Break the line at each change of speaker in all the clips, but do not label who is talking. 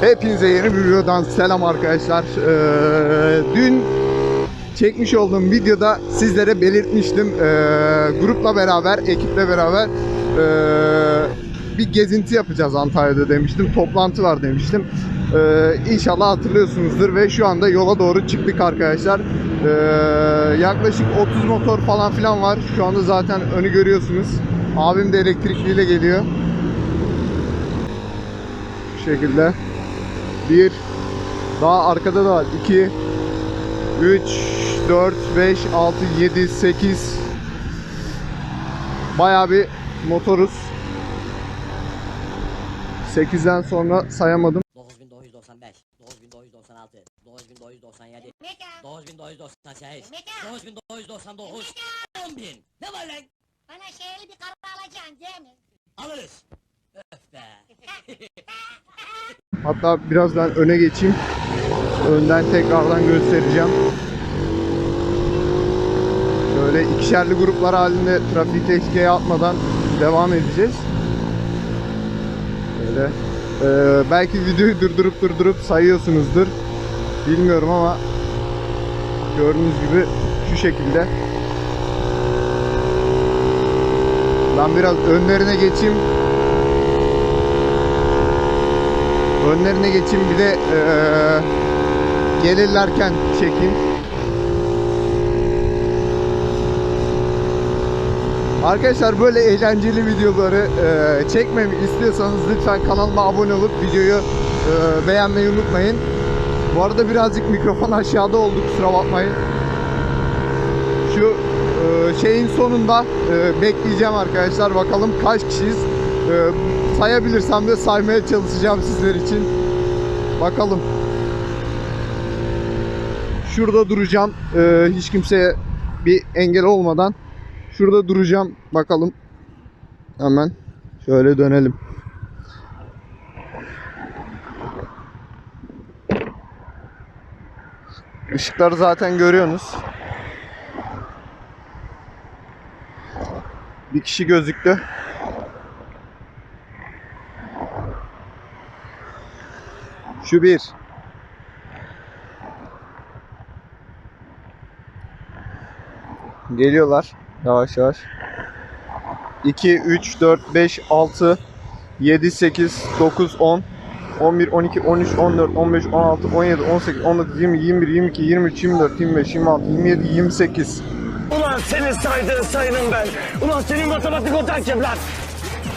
Hepinize yeni bir videodan selam arkadaşlar. Ee, dün çekmiş olduğum videoda sizlere belirtmiştim. Ee, grupla beraber, ekiple beraber e, bir gezinti yapacağız Antalya'da demiştim. Toplantı var demiştim. Ee, inşallah hatırlıyorsunuzdur ve şu anda yola doğru çıktık arkadaşlar. Ee, yaklaşık 30 motor falan filan var. Şu anda zaten önü görüyorsunuz. Abim de elektrikliyle geliyor. Bu şekilde. 1 daha arkada da var 2 3 4 5 6 7 8 Bayağı bir motoruz. 8'den sonra sayamadım. 9995 9996 9997 9998 9999 10000 Ne var lan? Bana şehirli bir karı alacaksın değil mi? Alırız. Hatta birazdan öne geçeyim. Önden tekrardan göstereceğim. Böyle ikişerli gruplar halinde trafiği tehlikeye atmadan devam edeceğiz. Böyle. Ee, belki videoyu durdurup durdurup sayıyorsunuzdur. Bilmiyorum ama gördüğünüz gibi şu şekilde. Ben biraz önlerine geçeyim. Önlerine geçeyim bir de e, gelirlerken çekeyim. Arkadaşlar böyle eğlenceli videoları e, çekmemi istiyorsanız lütfen kanalıma abone olup videoyu e, beğenmeyi unutmayın. Bu arada birazcık mikrofon aşağıda oldu kusura bakmayın. Şu e, şeyin sonunda e, bekleyeceğim arkadaşlar bakalım kaç kişiyiz. Ee, sayabilirsem de saymaya çalışacağım sizler için. Bakalım. Şurada duracağım. Ee, hiç kimseye bir engel olmadan. Şurada duracağım. Bakalım. Hemen şöyle dönelim. Işıkları zaten görüyorsunuz. Bir kişi gözüktü. Şu bir. Geliyorlar. Yavaş yavaş. 2, 3, 4, 5, 6, 7, 8, 9, 10, 11, 12, 13, 14, 15, 16, 17, 18, 19, 20, 21, 22, 23, 24, 25, 26, 27, 28. Ulan senin saydığın sayının ben. Ulan senin matematik odan kim lan?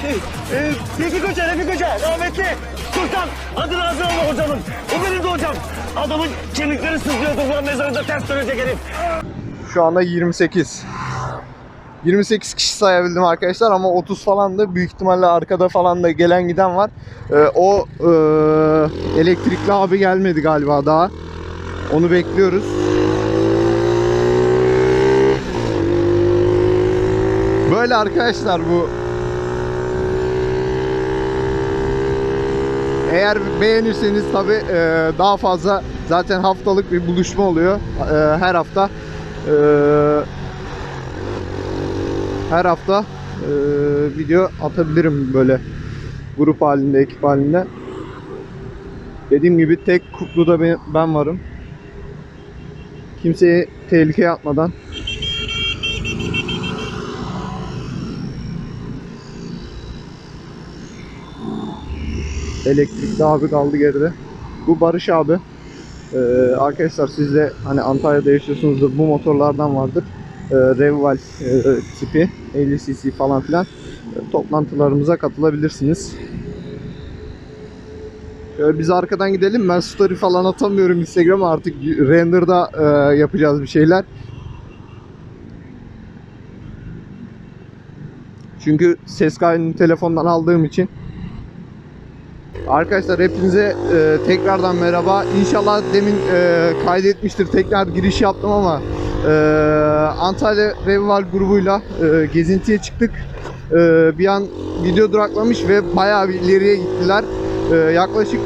Ee, e, Refik Hoca, Refik rahmetli. Sultan adını hazır olma hocamın. O benim de hocam. Adamın kemikleri sızlıyor, ulan mezarında ters dönecek herif. Şu anda 28. 28 kişi sayabildim arkadaşlar ama 30 falan da büyük ihtimalle arkada falan da gelen giden var. Ee, o e, elektrikli abi gelmedi galiba daha. Onu bekliyoruz. Böyle arkadaşlar bu Eğer beğenirseniz tabi e, daha fazla zaten haftalık bir buluşma oluyor. E, her hafta e, her hafta e, video atabilirim böyle grup halinde, ekip halinde. Dediğim gibi tek kupluda da ben varım. Kimseye tehlikeye atmadan Elektrikli abi kaldı geride. Bu Barış abi. Ee, arkadaşlar siz de hani Antalya'da yaşıyorsunuzdur bu motorlardan vardır. Ee, Revval e, tipi 50cc falan filan e, toplantılarımıza katılabilirsiniz. Şöyle biz arkadan gidelim. Ben story falan atamıyorum Instagram'a artık render'da e, yapacağız bir şeyler. Çünkü ses kaydını telefondan aldığım için Arkadaşlar hepinize e, tekrardan merhaba. İnşallah demin e, kaydetmiştir. Tekrar giriş yaptım ama e, Antalya Revival grubuyla e, gezintiye çıktık. E, bir an video duraklamış ve bayağı bir ileriye gittiler. E, yaklaşık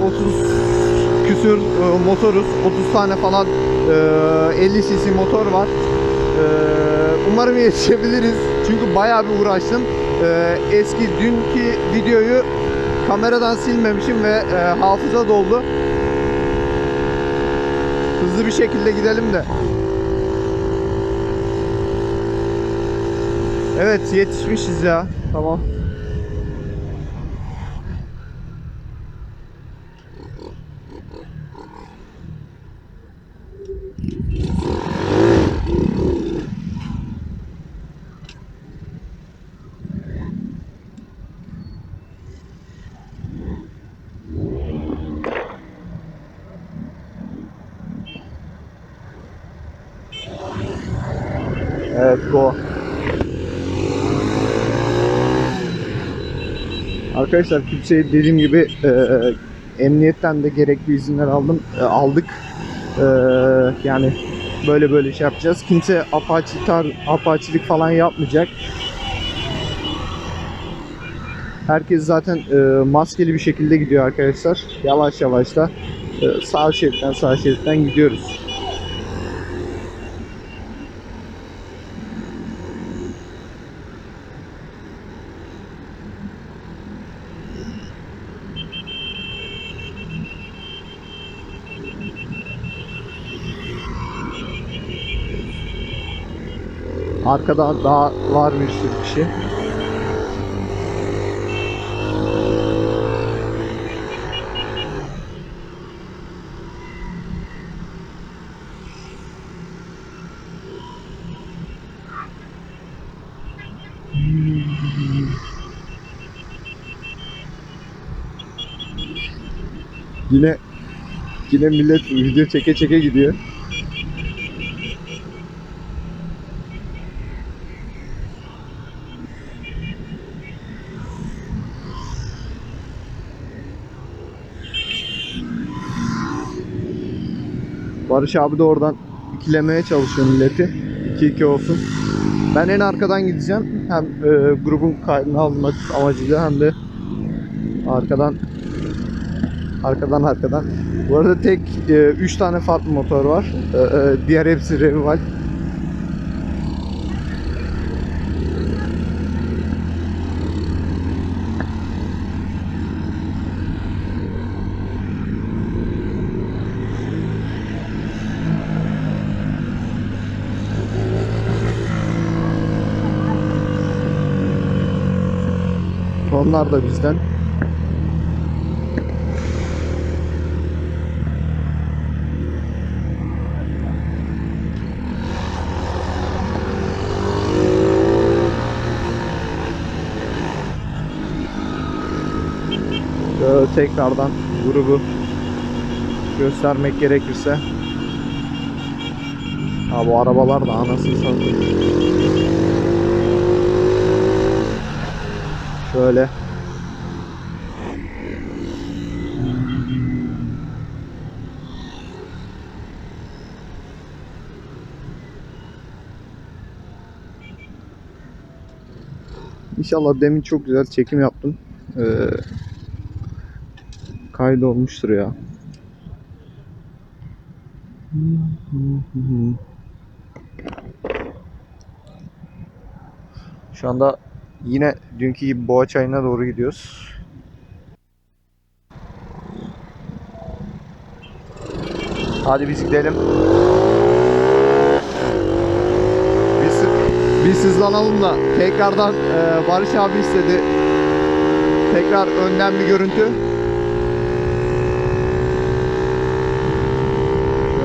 30 küsür e, motoruz. 30 tane falan e, 50 cc motor var. E, umarım yetişebiliriz. Çünkü bayağı bir uğraştım. E, eski dünkü videoyu kameradan silmemişim ve e, hafıza doldu. Hızlı bir şekilde gidelim de. Evet yetişmişiz ya. Tamam. Evet go. Arkadaşlar kimseye dediğim gibi e, emniyetten de gerekli izinler aldım e, aldık. E, yani böyle böyle şey yapacağız. Kimse apaçi tar apaçilik falan yapmayacak. Herkes zaten e, maskeli bir şekilde gidiyor arkadaşlar. Yavaş yavaş da e, sağ şeritten sağ şeritten gidiyoruz. Arkada daha var bir sürü kişi. Yine yine millet video çeke çeke gidiyor. Barış abi de oradan ikilemeye çalışıyor milleti. 2-2 olsun. Ben en arkadan gideceğim. Hem e, grubun kaydını almak amacıyla hem de arkadan arkadan arkadan. Bu arada tek 3 e, tane farklı motor var. E, e, diğer hepsi Revival. Onlar da bizden. tekrardan grubu göstermek gerekirse ha bu arabalar da anasını satayım Şöyle. İnşallah demin çok güzel çekim yaptım. Ee, olmuştur ya. Şu anda Yine dünkü gibi boğa çayına doğru gidiyoruz. Hadi biz gidelim. Biz, biz hızlanalım da tekrardan e, Barış abi istedi. Tekrar önden bir görüntü.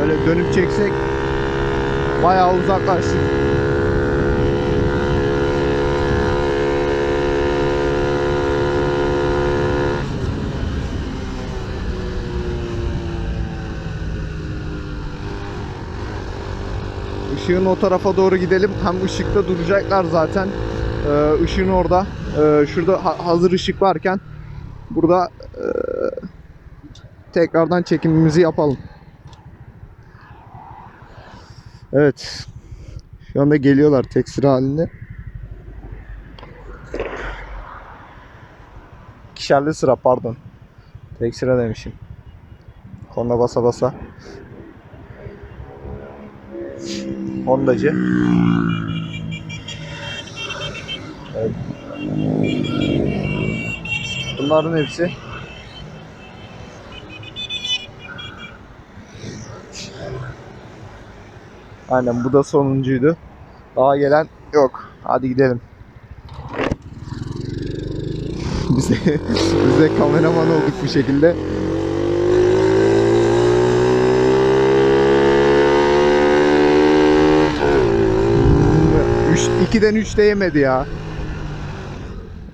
Böyle dönüp çeksek bayağı uzaklaştık. ışığın o tarafa doğru gidelim. Hem ışıkta duracaklar zaten. Ee, ışığın orada. Ee, şurada ha hazır ışık varken burada e tekrardan çekimimizi yapalım. Evet. Şu anda geliyorlar tek sıra halinde. İkişerli sıra pardon. Tek sıra demişim. Konuda basa basa. Honda'cı. Evet. Bunların hepsi Aynen bu da sonuncuydu. Daha gelen yok. Hadi gidelim. Bize, bize kameraman olduk bir şekilde. 2'den 3 de yemedi ya.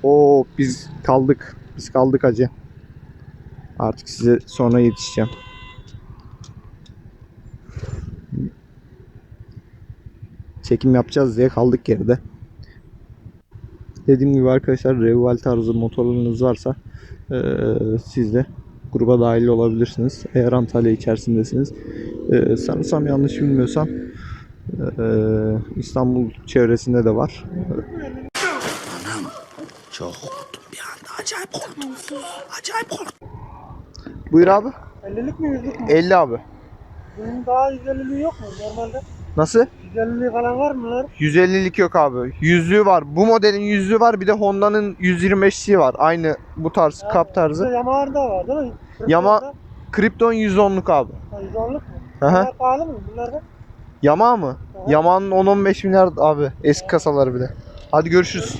O biz kaldık. Biz kaldık acı. Artık size sonra yetişeceğim. Çekim yapacağız diye kaldık geride. Dediğim gibi arkadaşlar Reval tarzı motorlarınız varsa ee, siz de gruba dahil olabilirsiniz. Eğer Antalya içerisindesiniz. Ee, sanırsam yanlış bilmiyorsam ee, İstanbul çevresinde de var. Anam çok korktum bir anda. Acayip korktum. Acayip korktum. Buyur abi. 50'lik mi 100'lük mü? 50 abi. Bunun daha 150'liği yok mu normalde? Nasıl? 150'liği falan var mı lan? 150'lik yok abi. Yüzlüğü var. Bu modelin yüzlüğü var. Bir de Honda'nın 125'si var. Aynı bu tarz, yani, kap tarzı. Yamaha'nın da var değil mi? Yama. Krypton 110'luk abi. Ha, 110'luk mu? Hı Bunlar pahalı mı? Bunlar da? Yama mı? Yaman 10-15 milyar abi. Eski kasalar bile. Hadi görüşürüz.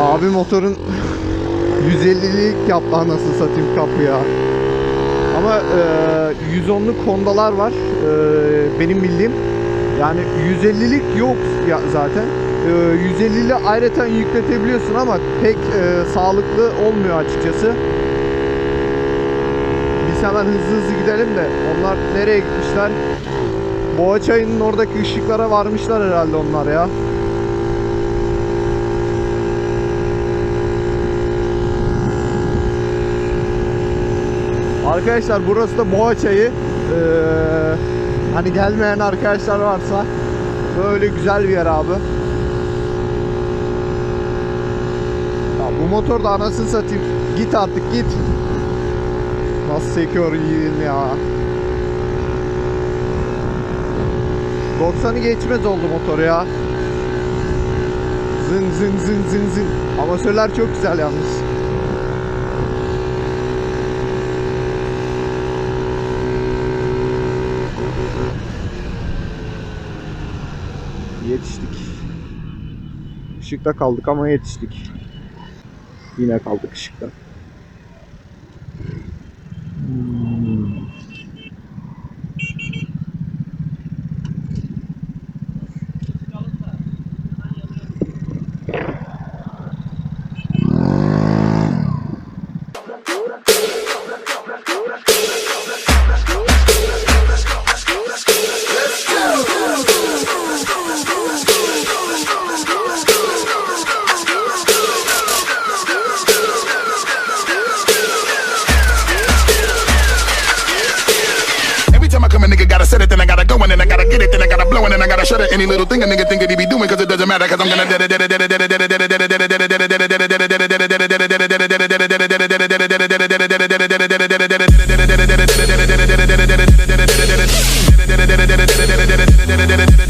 Abi motorun 150'lik yaptı anasını satayım kapı ya. Ama e, 110'luk kondalar var. E, benim bildiğim. Yani 150'lik yok ya zaten. E, 150'li ayrıca yükletebiliyorsun ama pek e, sağlıklı olmuyor açıkçası. İnşallah hızlı hızlı gidelim de. Onlar nereye gitmişler? Boğaçay'ın oradaki ışıklara varmışlar herhalde onlar ya. Arkadaşlar burası da Boğaçay'ı. Ee, hani gelmeyen arkadaşlar varsa böyle güzel bir yer abi. Ya bu motor da anasını satayım. Git artık git. Nasıl sekiyor yiğin ya. 90'ı geçmez oldu motor ya. Zın zın zın zın zın. Amasörler çok güzel yalnız. Yetiştik. Işıkta kaldık ama yetiştik. Yine kaldık ışıkta. blowing and I gotta shut at any little thing a nigga think that he be doing cause it doesn't matter cause I'm gonna